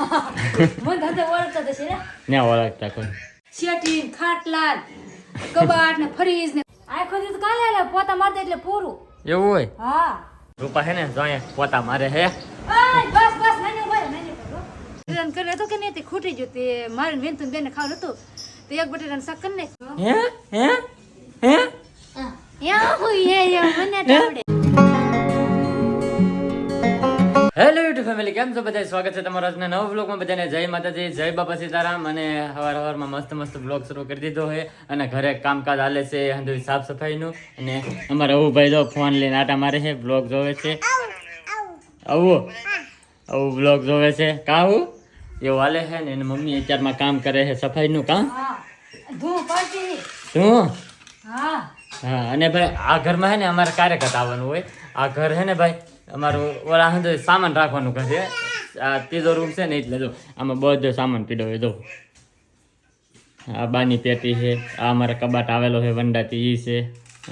મને ધંધો ઓળખતા તો છે ને. ના ઓળખતા કોઈ. શેટી ખાટલા કબાટ ને ફરીજ ને આખો દી તો કાલે આલે પોતા મારતા એટલે પૂરું. એવું હોય? હા. રૂપા હે ને જો પોતા મારે હે. બસ બસ નાની ભાઈ નાની ભાઈ કરે તો કે નહીં? તે ખૂટી ગયું. તે મારે વેંતુ બેને ખાવાનું હતું. તે એક બટેટાનું શાક કરી નાખ્યું. હે? હે? હે? યા હોય હે યા મને આવડે. હેલો યુટ્યુબ ફેમિલી કેમ છો બધા? સ્વાગત છે તમારા આજના નવા બ્લોગમાં બધાને. જય માતાજી જય બાપા સીતારામ. અને હવાર હવારમાં મસ્ત મસ્ત બ્લોગ શરૂ કરી દીધો છે. અને ઘરે કામકાજ હાલે છે હંધુઈ સાફ સફાઈનું. અને અમારા અવુભાઈ જો ફોન લઈને આટા મારે છે બ્લોગ જોવે છે. આવું આવું બ્લોગ જોવે છે. કાવું એવું હાલે છે ને એની મમ્મી અત્યારમાં કામ કરે છે સફાઈનું કામ શું હા. હા અને ભાઈ આ ઘરમાં છે ને અમારે કાર્યકર આવવાનું હોય. આ ઘર છે ને ભાઈ અમારું ઓલા હંધુઈ સામાન રાખવાનું કહે છે. આ ત્રીજો રૂમ છે ને એટલે જો આમાં બધો સામાન પીડો જો. આ બાની પેટી છે આ અમારા કબાટ આવેલો છે વંડાતી એ છે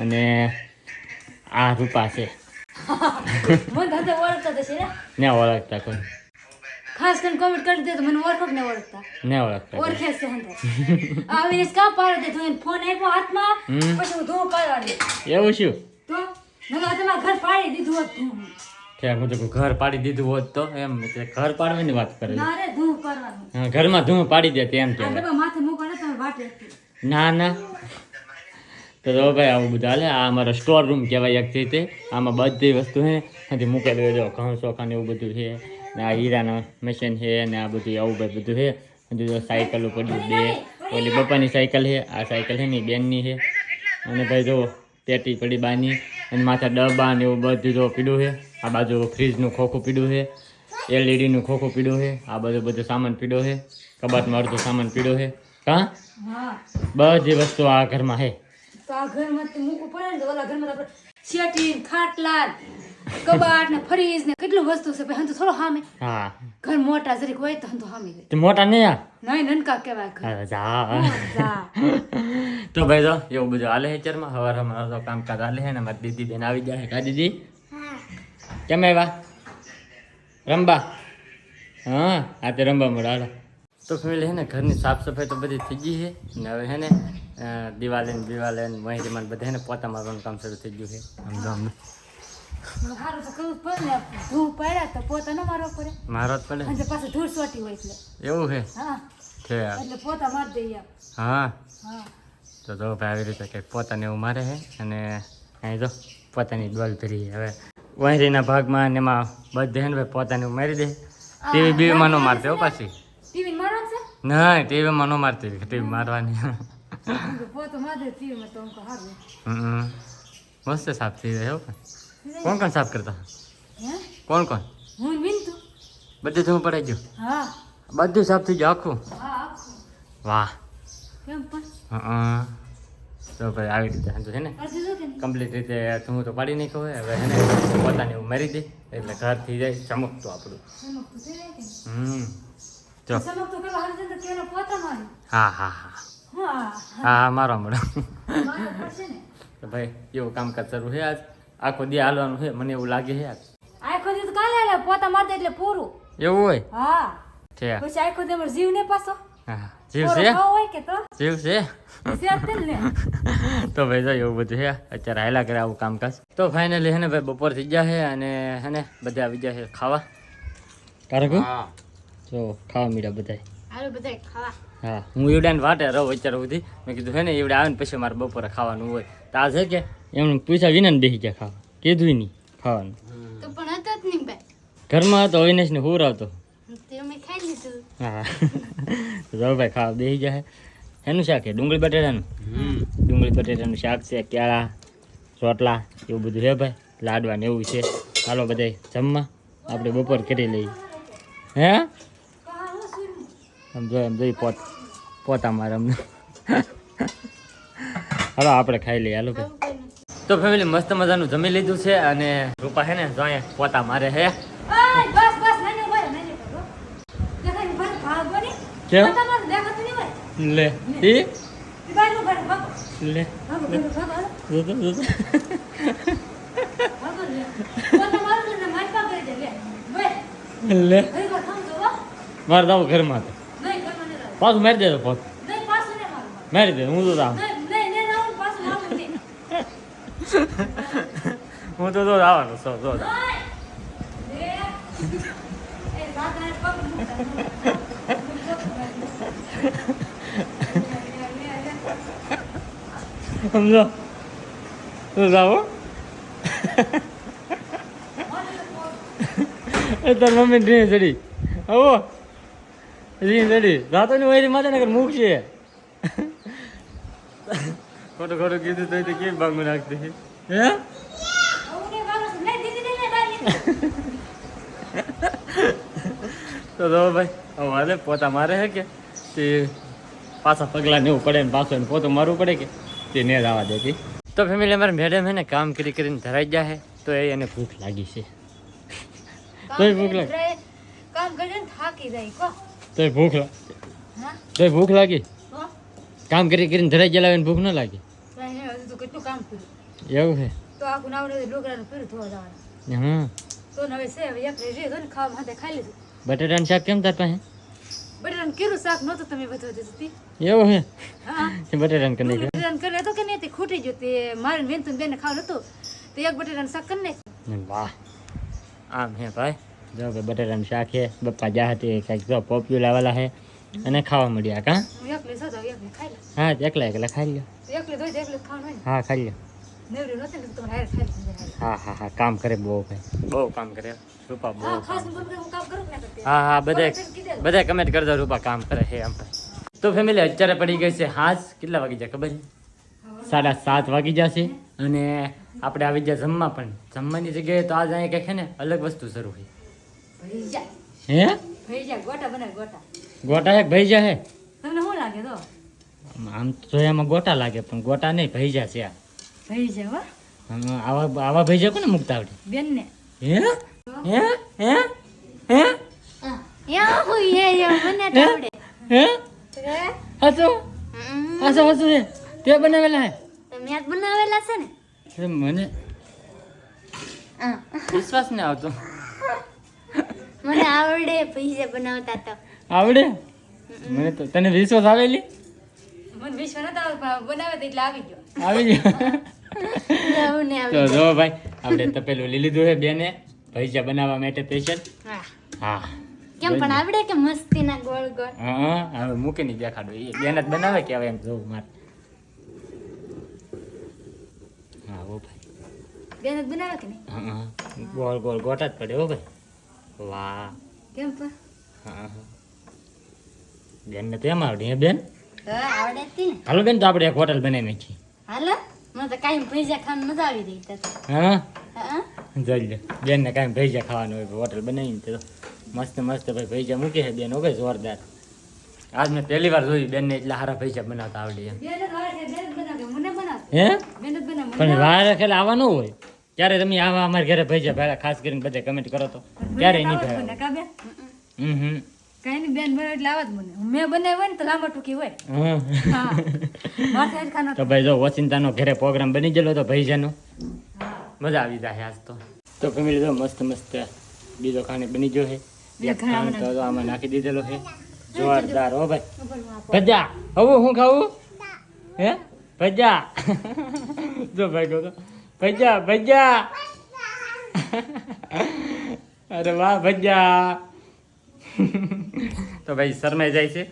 અને આ રૂપા છે. ને. ઓળખતા કોઈ. ખાસ કરીને કોમેન્ટ કરી દે તો મને ઓળખો ને ઓળખતા. ને ઓળખતા ઓળખે છે હંધો આવીને કા પાડો દે તું ફોન આપ્યો હાથમાં. પછી હું ધો પાડવા દે. એવું શું? તો? નકર તમારા ઘર પાડી દીધું હોત હું તો ઘર પાડી દીધું હોત તો એમ તે ઘર પાડવાની વાત કરે ના રે ધૂ પાડવાનું હા, ઘરમાં ધૂમ પાડી દે તેમ કે કહેવાય. માથે મૂકો ને તમે વાટ ના ના. તો જો ભાઈ આવું બધું હાલે. આ અમારો સ્ટોર રૂમ કહેવાય એક રીતે. આમાં બધી વસ્તુ છે હજી મૂકેલું હોય જો ઘઉં ચોખાને એવું બધું છે. ને આ હીરાના મશીન છે ને આ બધું આવું બધું છે. હજી જો સાયકલો પડ્યું બે ઓલી પપ્પાની સાયકલ છે. આ સાયકલ છે ને બેનની છે. અને ભાઈ જો પેટી પડી બાની. અને માથા ડબ્બા ને એવું બધું જો પીડું છે. આ બાજુ ફ્રીજનું ખોખું પીડું છે. એલઈડીનું ખોખું પીડું છે. આ બધું બધું સામાન પીડો છે. કબાટમાં અડધો સામાન પીડો છે. હા? બધી વસ્તુ આ ઘરમાં છે. તો આ ઘરમાં મૂકવું પડે ને ઓલા ઘરમાં આપણે શેટી ખાટલા કબાટ ને ફરીજ ને કેટલું વસ્તુ છે. ભાઈ હંતો થોડો હામે. હા. ઘર મોટા જરીક હોય તો હંતો હામે મોટા નહીં આ? નહીં નનકા કહેવાય ઘર. હા, જા. જા. તો ભાઈ જો એવું બધું હાલે છે ચરમાં હવાર હમણાં તો કામકાજ હાલે છે ને મારી દીદી બેન આવી જાય કા દીદી? કેમ આવ્યા? રંબા? હા આ તે રંબા મળે હાલો. તો ફેમિલી છે ને ઘરની સાફ સફાઈ તો બધી થઈ ગઈ છે. ને હવે છે ને દિવાલે ને દિવાલે ને મહેરીમાં બધા ને પોતા મારવાનું કામ શરૂ થઈ ગયું છે. આમ જો આમ. હારું તો કરવું જ પડે ને ધૂળ પડ્યા તો પોતા ન મારવો પડે. મારો પડે? પાછું ધૂળ સોટી હોય એટલે. એવું છે? હા. એટલે પોતા મારી દઈએ. હા. હા. તો જો ભાઈ આવી રીતે કંઈક પોતાને એવું મારે છે અને અહીં જો પોતાની ડોલ ભરી હવે વહેરીના ભાગમાં અને એમાં બધે ને ભાઈ પોતાને એવું મારી દે. ટીવી બીવીમાં ન મારતી હો પાછી. ના ટીવીમાં ન મારતી ટીવી મારવાની. મસ્ત સાફ થઈ જાય કોણ કોણ સાફ કરતા? કોણ કોણ? હું બધું ધોવું પડાઈ ગયું. હા. બધું સાફ થઈ ગયું આખું? આખું. વાહ. કેમ પણ? હં તો ભાઈ આવી રીતે સમજો છે ને? કમ્પ્લીટ રીતે હું તો પાડી નાખ્યો હોય. હવે એને પોતાને એવું મારી દે. એટલે ઘર થઈ જાય ચમકતું આપણું? હમ. જો. મારું હા હા હા. હા મારો ને. તો ભાઈ એવું કામકાજ શરૂ છે આજ. આખો દી હાલવાનું છે. મને એવું લાગે છે આજ. આખો દી તો કાલે પોતા મારતા એટલે પૂરું. એવું હોય? હા. છે પછી આખો દી જીવ ને પાછો. હા. જીવ છે? જીવ છે? તે ભાઈ જો એવું બધું છે. અત્યારે હાયલા કરે આવું કામકાજ. તો ફાઇનલી હે ને ભાઈ બપોર થઈ ગયા છે અને હે ને બધા આવી ગયા છે ખાવા. કારકુ જો ખાવા મીડા બધા ખાવા. હા હું ઈવડાને વાટે રહું અત્યારે સુધી. મેં કીધું હે ને એવડે આવે ને પછી મારે બપોરે ખાવાનું હોય. તો આ છે કે એમને પૂછ્યા વિના ને બેસી ગયા ખાવા. કીધું નહીં ખાવાનું. ઘરમાં હતો અવિનેશ ને હું આવતો હા. ભાઈ ખાવા બેસી જાય એનું શાક છે? ડુંગળી બટેટાનું? ડુંગળી બટેટાનું શાક છે કેળા રોટલા એવું બધું છે ભાઈ. લાડવા ને એવું છે. ચાલો બધા જમવા. આપણે બપોર કરી લઈએ. હે? આમ જો એમ જોઈ પોત પોતા મારે અમને. હાલો આપણે ખાઈ લઈએ. હાલો ભાઈ. તો ફેમિલી મસ્ત મજાનું જમી લીધું છે અને રૂપા છે ને જો અહીંયા પોતા મારે હે આય બસ બસ નાની ભાઈ નાની ભાઈ દેખાય ભાઈ ભાગો ને કેમ? લે. ઈ? લે. ભાગો ભાગો ભાગો હાલો. જો તો, જો તો. ભાગો લે. મારું ને મારી પાસે કરી દે લે. ભાઈ લે. હરી વાર સમજો હો. મારે જવું ઘરમાં. પાછું મારી દેજો પાછું મારું. દે હું તો નહીં હું તો જો આવવાનો છો જો નહીં. એ એ દાદાએ પગ મૂકતા. સમજો તો જાઓ એ તાર મમ્મી ડ્રી ચડી આવો ડ્રી ચડી રાતો ની વૈરી માથે નગર મૂકશે ખોટું ખોટું કીધું તો એ તો કેમ ભાંગું નાખતી હે આવું નહીં મારું છું. નહીં, દીદી, દીદી, દાદી. તો જો ભાઈ હવે હાલે પોતા મારે હે કે તે પાછા પગલા ને એવું પડે ને પાછો એને પોતું મારવું પડે કે તે ને જવા દેતી તો. ફેમિલી અમારે મેડમ હે ને કામ કરી કરીને ધરાઈ ગયા હે તો એ એને ભૂખ લાગી છે. તોય ભૂખ લાગે. કામ કરીને થાકી જાય કો તોય ભૂખ લાગી હા? તોય ભૂખ લાગી? કામ કરી કરીને ધરાઈ ગયેલા હોય ને ભૂખ ન લાગી? તો એને હજુ તો કેટલું કામ કર્યું. એવું છે તો આખું નાવડે ડોકરાનું પીરું થવા જવાના. હા તો નવે હવે છે હવે એક રહી તો ખાવા માટે ખાઈ લીધું. બટેટાનું શાક કેમ તાર પાસે? બટેટાનું કેરું શાક નહોતું તમે બધું દીધું તી? એવું હા? તે બટેટાનું કરી નાખ્યું. બટેટાનું કરે તો કે નહીં? તે ખૂટી ગયું. તે મારે ને વેનતું બેને ખાવાનું હતું. તે એક બટેટાનું શાક કરી નાખ્યું ને વાહ. આમ હે ભાઈ. જો કે બટેટાનું શાક હે. બપ્પા જા હતી કંઈક જો પોપિયું લાવેલા છે અને ખાવા મળ્યા કા? એકલી ખાઈ લે હા એકલા એકલા ખાઈ લ્યો. એકલી એકલી ખાવાનું હા ખાઈ લ્યો. હા હા હા કામ કરે બહુ ભાઈ. બહુ કામ કરે. રૂપા બહુ હા હું કામ કરું કે ના કરતી હા બધા બધા. કમેન્ટ કરજો રૂપા કામ કરે છે આમ તો ફેમિલી અત્યારે પડી ગઈ છે હાજ. કેટલા વાગી જાય ખબર છે? સાડા સાત વાગી જશે અને આપણે આવી જાય જમવા પણ. જમવાની જગ્યાએ તો આજ અહીંયા કહે છે ને અલગ વસ્તુ શરૂ હોય હે? ગોટા હે ગોટા. ગોટા એક ભાઈ જા હે? તમને શું લાગે તો? આમ તો એમાં ગોટા લાગે પણ ગોટા નહીં ભૈજા છે આ. ભઈ આવા આવા ભાઈ જાવ કોને મુક્ત આવડે? બેન ને હે? હે? હે? હે યા હું હે યા મને હે? આવડે. હે? હાચો હાચો હાચો હે તે બનાવેલા હે? તમે બનાવેલા છે ને? મને વિશ્વાસ ને આવતો. મને આવડે પૈસા બનાવતા તો. આવડે? મને તો તને વિશ્વાસ આવેલી? મને વિશ્વ નતો આવતો બનાવે એટલે આવી ગયો. આવી ગયો. ને તો જો ભાઈ આપણે તપેલું લઈ લીધું છે બેને. ભજીયા બનાવવા માટે સ્પેશિયલ હા. કેમ પણ આવડે કે મસ્તી ના ગોળ ગોળ હા હવે મૂકીને દેખાડો એ બેન જ બનાવે કે હવે એમ જોવું મારે? હા ઓ ભાઈ. બેન જ બનાવે કે નહીં? હા હા. ગોળ ગોળ ગોટા જ પડે હો ભાઈ. વાહ. કેમ પણ? હા બેન બેનને તો એમ આવડે બેન? હા આવડે હાલો બેન તો આપણે એક હોટલ બનાવી નાખી હાલો. મને તો કાંઈ પૈસા ખાવાનું મજા આવી રહી હા? હા? જોઈ લે બેનને કાંઈ ભૈજા ખાવાનું હોય હોટલ બનાવીને તો મસ્ત મસ્ત ભાઈ ભૈજા મૂકી છે બેન ભાઈ જોરદાર. આજ મેં પહેલી વાર જોયું બેનને એટલા સારા ભૈજા બનાવતા આવડે બેન બેન હે? બેન પણ વાર ખેલે આવા ન હોય. ત્યારે તમે આવા અમારા ઘરે ભૈજા ભેળા ખાસ કરીને બધા કમેન્ટ કરો તો. ત્યારે નહીં બેન? હમ હમ. કાંઈ નહીં બેન બને એટલે આવત મને. મેં બનાવ્યો હોય ને તો લાંબા ટૂંકી હોય. હા. હા. માથે ખાનો તો ભાઈ જો વસિંતાનો ઘરે પ્રોગ્રામ બની ગયેલો તો ભૈજાનો મજા આવી જાય આજ તો. તો ફેમિલી જો મસ્ત મસ્ત બીજો ખાને બની ગયો છે તો આમાં નાખી દીધેલો છે જોરદાર હો ભાઈ. ન. ભજા હવે હું ખાવું? હે? ભજા. જો ભાઈ કહો તો. ભજા. ભજા. અરે વાહ ભજા. તો ભાઈ શરમાઈ જાય છે.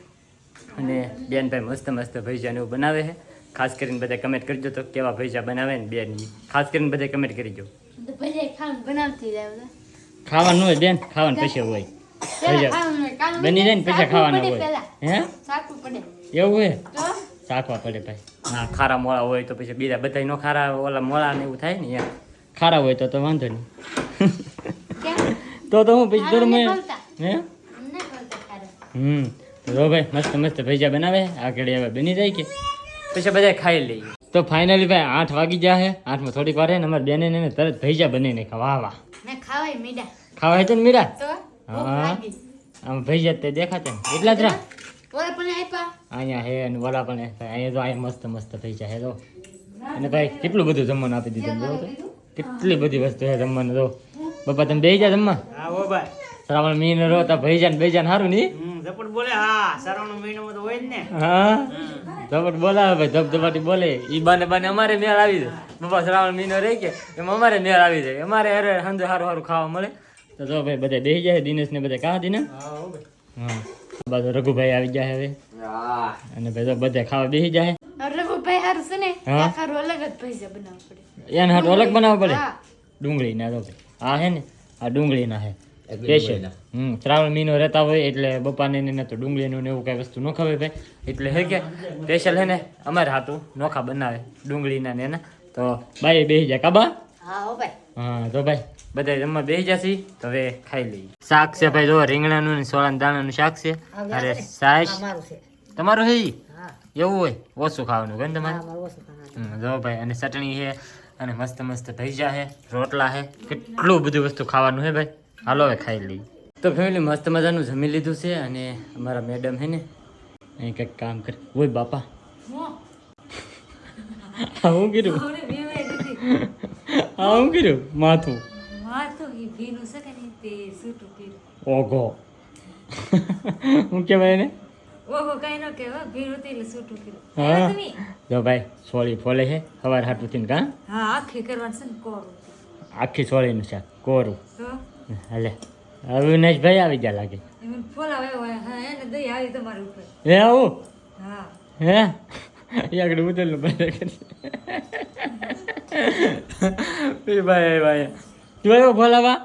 અને બેન ભાઈ મસ્ત મસ્ત ભજીયાને એવું બનાવે છે. ખાસ કરીને બધા કમેન્ટ કરજો તો કેવા ભજીયા બનાવે ને બેન. ખાસ કરીને બધા કમેન્ટ કરી દો ખાવાનું હોય બેન ખાવાનું પછી હોય. બની જાય ને પૈસા ખાવાના હોય. હે? એવું હોય? શાકવા પડે ભાઈ. હા ખારા મોળા હોય તો પછી બીજા બધા નો ખારા ઓલા મોળા ને એવું થાય ને યાર ખારા હોય તો તો વાંધો નહીં. તો તો હું પછી મેં હે. હમ. રો જો ભાઈ મસ્ત મસ્ત ભેજા બનાવે. આગળ હવે બની જાય કે? પછી બધા ખાઈ લઈએ તો ફાઇનલી ભાઈ આઠ વાગી ગયા છે આઠમાં થોડીક વાર અમારે બેને ને તરત ભેજા બની ખાવા વાહ વાહ. ને ખાવાય મીઠા ખાવા છે ને મીરા તો હા. આમ ભજીયા તે દેખાતા ને. એટલા જ રા ઓલા પણ આપ્યા. અહીંયા હે અને વડા પણ હે. અહીંયા તો અહીંયા મસ્ત મસ્ત ભજીયા હે તો અને ભાઈ કેટલું બધું જમવાનું આપી દીધું જો તો. કેટલી બધી વસ્તુ છે જમવાનું તો બાપા તમે બેસી જા જમવા? હા ઓ ભાઈ. શ્રાવણ મહિનો રહો તો ભૈજાન સારું નહીં ઝપટ બોલે હા શ્રાવણ મહિનો તો હોય જ ને. હા? ધબટ બોલાવે ભાઈ ધબધબાટી બોલે. ઈ બાને બાને અમારે મેળ આવી જાય. બાપા શ્રાવણ મહિનો રહી કે એમ અમારે મેળ આવી જાય. અમારે અરે સાંજે સારું સારું ખાવા મળે. તો જો ભાઈ બધા બેસી જાય દિનેશ ને બધા કાં દિને હા બાજુ રઘુભાઈ આવી જાય હવે. અને ભાઈ તો બધા ખાવા બેસી જાય રઘુભાઈ હારું છે ને હારું અલગ જ પૈસા બનાવવા પડે. એને હારું અલગ બનાવવા પડે? ડુંગળી ના તો હા આ હે ને આ ડુંગળી ના હે સ્પેશિયલ હમ શ્રાવણ મહિનો રહેતા હોય એટલે બપાને ને તો ડુંગળીનું ને એવું કઈ વસ્તુ ન ખાવે ભાઈ. એટલે હે કે સ્પેશિયલ હે ને અમારે હાટું નોખા બનાવે ડુંગળીના ને એના. તો બાઈ બેસી જાય કાબા હા ભાઈ. તો ભાઈ બધા જમવા બેસી જશે તો હવે ખાઈ લઈએ. શાક છે ભાઈ જો રીંગણાનું ને સોળાના દાણાનું શાક છે. અરે સાસ તમારું હે એવું હોય ઓછું ખાવાનું કે તમારે? હમ, જો ભાઈ અને ચટણી છે અને મસ્ત મસ્ત ભજીયા છે રોટલા છે કેટલું બધું વસ્તુ ખાવાનું છે ભાઈ. હાલો હવે ખાઈ લઈએ. તો ફેમિલી મસ્ત મજાનું જમી લીધું છે અને અમારા મેડમ હે ને અહીં કંઈક કામ કરે. ઓય બાપા. હું કર્યું? હું કીધું માથું. માથું ઈ ભીનું છે કે નહીં તે સૂટું કર્યું. ઓઘો. હું કેવાય ને કર્યું. જો ભાઈ સોળી ફોલે છે સવાર હાટું થઈને કાં આખી કરવાનું છે કોરું. હાલે. અવિનાશભાઈ આવી ગયા લાગે. ફોલાવે હે આવી તમારું ઉપર. હે આવું. હા. આગળ ઉતરેલું ભાઈ ભાઈ ભાઈ. તું આવ્યો બોલાવા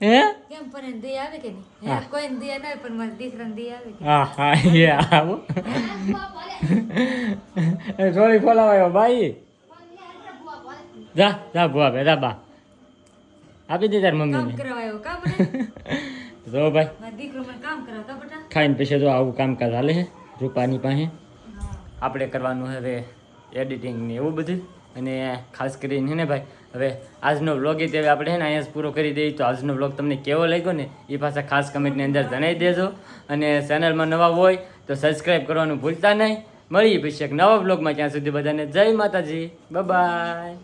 હે? કેમ પણ દઈ આવે કે નહીં? કોઈને દઈ ના પણ મારા દીકરાને દઈ આવે હા હા એ આવો. સોળી ફોલાવાયો ભાઈ. જા જા ભુવા બે જા બા. આપી દે તાર બટા? તો ભાઈ. મારા દીકરો મને કામ કરાવ કા બટા? ખાઈને પછી તો આવું કામકાજ હાલે છે રૂપાની પાસે. આપણે કરવાનું હવે એડિટિંગ ને એવું બધું. અને ખાસ કરીને હે ને ભાઈ હવે આજનો વ્લોગ એ આપણે છે ને અહીંયા પૂરો કરી દઈએ. તો આજનો વ્લોગ તમને કેવો લાગ્યો ને એ પાછા ખાસ કમેન્ટની અંદર જણાવી દેજો. અને ચેનલમાં નવા હોય તો સબસ્ક્રાઈબ કરવાનું ભૂલતા નહીં. મળીએ પછી એક નવા વ્લોગમાં ત્યાં સુધી બધાને જય માતાજી. બાય